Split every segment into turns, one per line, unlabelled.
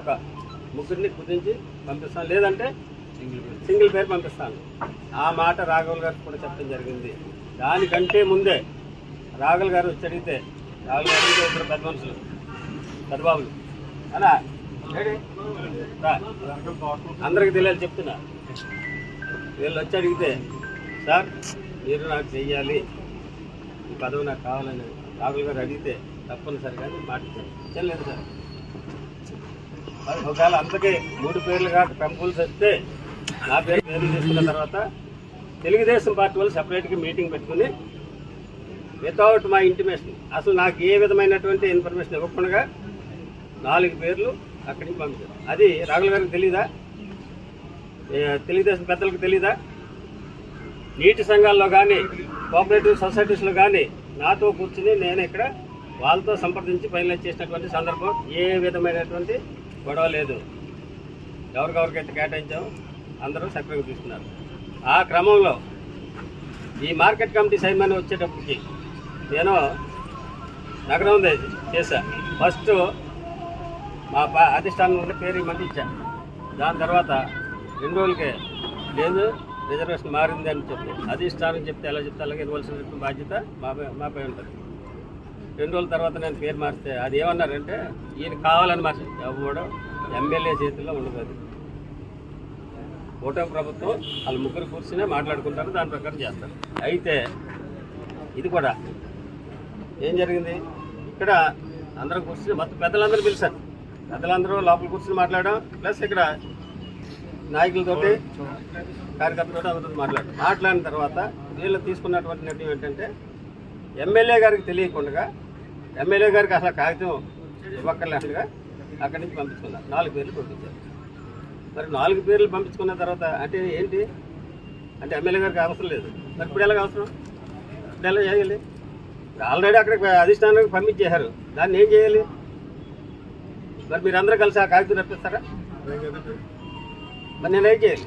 ఒక ముగ్గురిని కుదించి పంపిస్తాను. లేదంటే సింగిల్ పేరు. పంపిస్తాను. ఆ మాట రాఘవుల్ గారు కూడా చెప్పడం జరిగింది. దానికంటే ముందే రాఘుల్ గారు వచ్చి అడిగితే రాఘుల్ గారు అడిగితే ఇద్దరు పెద్ద మనుషులు పెద్దబాబులు అనా. అందరికి తెలియాలి చెప్తున్నా. వీళ్ళు వచ్చి అడిగితే సార్ మీరు నాకు చెయ్యాలి. ఈ పదవి నాకు కావాలని రాహుల్ గారు అడిగితే తప్పనిసరిగా మాట ఇచ్చాను ఇచ్చలేదు సార్. ఒకవేళ అందుకే మూడు పేర్లు కాక పెంపుల్స్ వస్తే నా పేరు పేర్లు తీసుకున్న తర్వాత తెలుగుదేశం పార్టీ వాళ్ళు సపరేట్గా మీటింగ్ పెట్టుకుని వితౌట్ మై ఇంటిమేషన్ అసలు నాకు ఏ విధమైనటువంటి ఇన్ఫర్మేషన్ ఇవ్వకుండా నాలుగు పేర్లు అక్కడికి పంపించారు. అది రాఘుల్ గారికి తెలీదా? తెలుగుదేశం పెద్దలకు తెలీదా? నీటి సంఘాల్లో కానీ కోఆపరేటివ్ సొసైటీస్లో కానీ నాతో కూర్చుని నేను ఇక్కడ వాళ్ళతో సంప్రదించి ఫైనలైజ్ చేసినటువంటి సందర్భం ఏ విధమైనటువంటి గొడవ లేదు. ఎవరికెవరికైతే కేటాయించాం అందరూ సక్రమంగా తీసుకున్నారు. ఆ క్రమంలో ఈ మార్కెట్ కమిటీ సైన్మాన్ని వచ్చేటప్పటికి నేను నగరం ఉంది చేశా. ఫస్ట్ మా పా అధిష్టానం నుండి పేరు మంది ఇచ్చాను దాని తర్వాత రెండు రోజులకే లేదు రిజర్వేషన్ మారింది అని చెప్పి అధిష్టానం చెప్తే ఎలా చెప్తే అలాగే ఇవ్వాల్సిన బాధ్యత మాపై మాపై ఉంటుంది. రెండు రోజుల తర్వాత నేను పేరు మార్చితే అది ఏమన్నారంటే ఈయన కావాలని మార్చి. ఎవడో? ఎమ్మెల్యే చేతిలో ఉండదు అది. ఓటమి ప్రభుత్వం వాళ్ళు ముగ్గురు కూర్చునే మాట్లాడుకుంటారు దాని ప్రకారం చేస్తారు. అయితే ఇది కూడా ఏం జరిగింది? ఇక్కడ అందరం కూర్చుని మొత్తం పెద్దలందరూ పిలిచారు. పెద్దలందరూ లోపల కూర్చుని మాట్లాడడం ప్లస్ ఇక్కడ నాయకులతోటి కార్యకర్తలతో అందరితో మాట్లాడడం మాట్లాడిన తర్వాత వీళ్ళు తీసుకున్నటువంటి నిర్ణయం ఏంటంటే ఎమ్మెల్యే గారికి తెలియకుండా ఎమ్మెల్యే గారికి అసలు కాగితం ఇవ్వక్కర్లేకుండా అక్కడి నుంచి పంపించుకున్నారు. నాలుగు పేర్లు పంపించారు. మరి నాలుగు పేర్లు పంపించుకున్న తర్వాత అంటే ఏంటి? అంటే ఎమ్మెల్యే గారికి అవసరం లేదు. మరి ఇప్పుడు ఎలాగ అవసరం? ఇప్పుడు ఎలా చేయాలి? ఆల్రెడీ అక్కడ అధిష్టానానికి పంపించేశారు. దాన్ని ఏం చేయాలి? మరి మీరందరూ కలిసి ఆ కాగితం రప్పిస్తారా మరి నేనేం చేయాలి?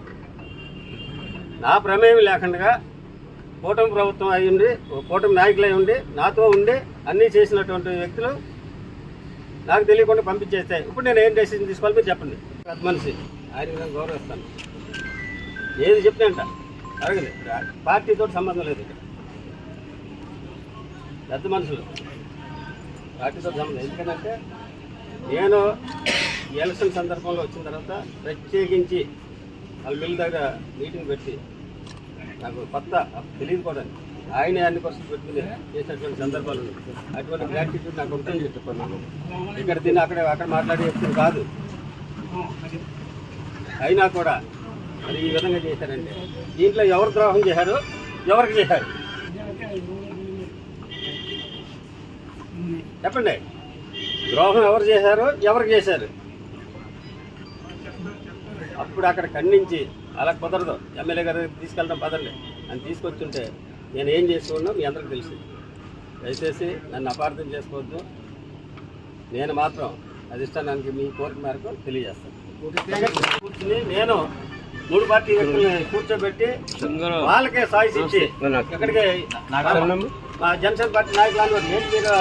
నా ప్రమేయం లేకుండా కూటమి ప్రభుత్వం అయి ఉండి కూటమి నాయకులు అయి ఉండి నాతో ఉండి అన్నీ చేసినటువంటి వ్యక్తులు నాకు తెలియకుండా పంపించేస్తాయి. ఇప్పుడు నేను ఏం డెసిషన్ తీసుకోవాలి మీరు చెప్పండి. పెద్ద మనిషి ఆయన నేను గౌరవిస్తాను. ఏది చెప్పినంట అడగలే పార్టీతో సంబంధం లేదు ఇక్కడ. పెద్ద మనుషులు. పార్టీతో సంబంధం ఎందుకంటే నేను ఎలక్షన్ సందర్భంలో వచ్చిన తర్వాత ప్రత్యేకించి వాళ్ళ మిల్ దగ్గర మీటింగ్ పెట్టి నాకు కొత్త అప్పుడు తెలియదు కూడా. ఆయన అన్ని ఖర్చులు పెట్టుకుని చేసినటువంటి సందర్భాలు అటువంటి గ్రాటిట్యూడ్ నాకు ఉంటుందని చెప్పాను ఇక్కడ తిని అక్కడ అక్కడ మాట్లాడే వ్యక్తులు కాదు. అయినా కూడా మరి ఈ విధంగా చేశారంటే. దీంట్లో ఎవరు ద్రోహం చేశారు? ఎవరికి చేశారు? చెప్పండి. ద్రోహం ఎవరు చేశారు? ఎవరికి చేశారు? అప్పుడు అక్కడ ఖండించి అలా కుదరదు. ఎమ్మెల్యే గారు తీసుకెళ్తాం పదండి. అని తీసుకొచ్చుంటే నేను ఏం చేసుకున్నా మీ అందరికి తెలుసు. దయచేసి నన్ను అపార్థం చేసుకోవద్దు. నేను మాత్రం అధిష్టానానికి మీ కోరిక మేరకు తెలియజేస్తాను. కూర్చుని నేను మూడు పార్టీ వ్యక్తుల్ని కూర్చోబెట్టి వాళ్ళకే సాయిస్ ఇచ్చి ఇక్కడికి మా జనసేన పార్టీ నాయకులు ఏంటి మీరు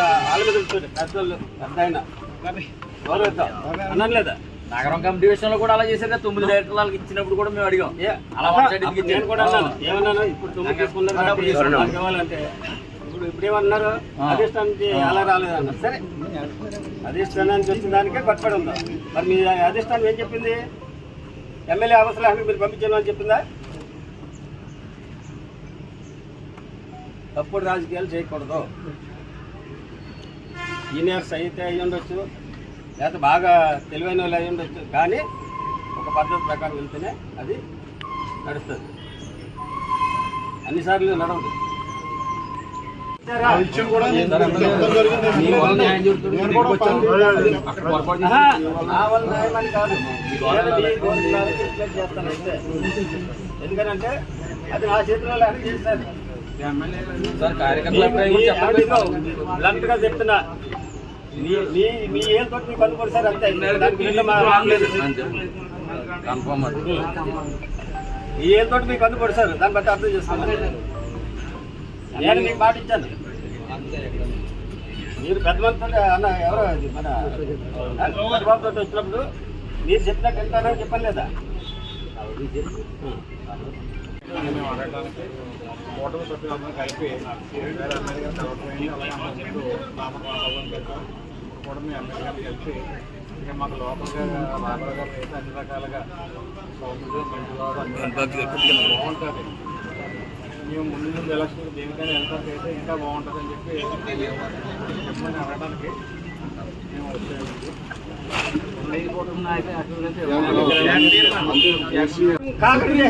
పెద్దోళ్ళు పెద్ద ఆయన. గౌరవిద్దాం. అన్నాను లేదా
నగరం కమిటీ విషయంలో కూడా అలా చేశారు కదా. తొమ్మిది డైరెక్టర్లు వాళ్ళకి ఇచ్చినప్పుడు కూడా మేము అడిగాం. అలా
నేను కూడా అన్నాను. ఏమన్నాను? ఇప్పుడు తొమ్మిది తీసుకున్నారు ఇప్పుడు అధిష్టానానికి అలా రాలేదన్నారు. సరే. అధిష్టానానికి వచ్చిన దానికే కట్టుబడి ఉందా? మరి మీ అధిష్టానం ఏం చెప్పింది? ఎమ్మెల్యే అవసరానికి మీరు పంపించాను అని చెప్పిందా? తప్పుడు రాజకీయాలు చేయకూడదు. సీనియర్స్ అయితే అయి ఉండొచ్చు లేకపోతే బాగా తెలివైన వాళ్ళు అయి ఉండొచ్చు. కానీ ఒక పద్ధతి ప్రకారం వెళ్తేనే అది నడుస్తుంది. అన్నిసార్లు నడవదు. ఎందుకనంటే అది నా చేతిలో. బ్లంట్గా చెప్తున్నా
కన్ఫర్మ్ అది.
మీ ఏం తోటి మీకు అందుకోండి సార్ దాన్ని బట్టి అర్థం చేసుకోండి. నేను మీకు మాట ఇచ్చాను. మీరు పెద్ద మంది అన్న ఎవరో మన చంద్రబాబు తోటి వచ్చినప్పుడు మీరు చెప్పినట్టు వింటారని చెప్పలేదా?
మేము అడగడానికి ఓటమి సభ్యులందరం కలిపి వేరే ఎమ్మెల్యే గారు కలవటమైంది అలాగే మా ముందు రామరావు పెట్టాం కూడా మీ ఎమ్మెల్యే గారిని కలిసి ఇంకా మాకు లోపలగా గారు అయితే అన్ని రకాలుగా బాగుంటుంది. మేము ముందు ముందు ఎలక్షన్ దేనికైనా వెళ్తానికి అయితే ఇంకా బాగుంటుంది అని చెప్పి చెప్పమని అడగడానికి మేము వచ్చాము
కాకరీయ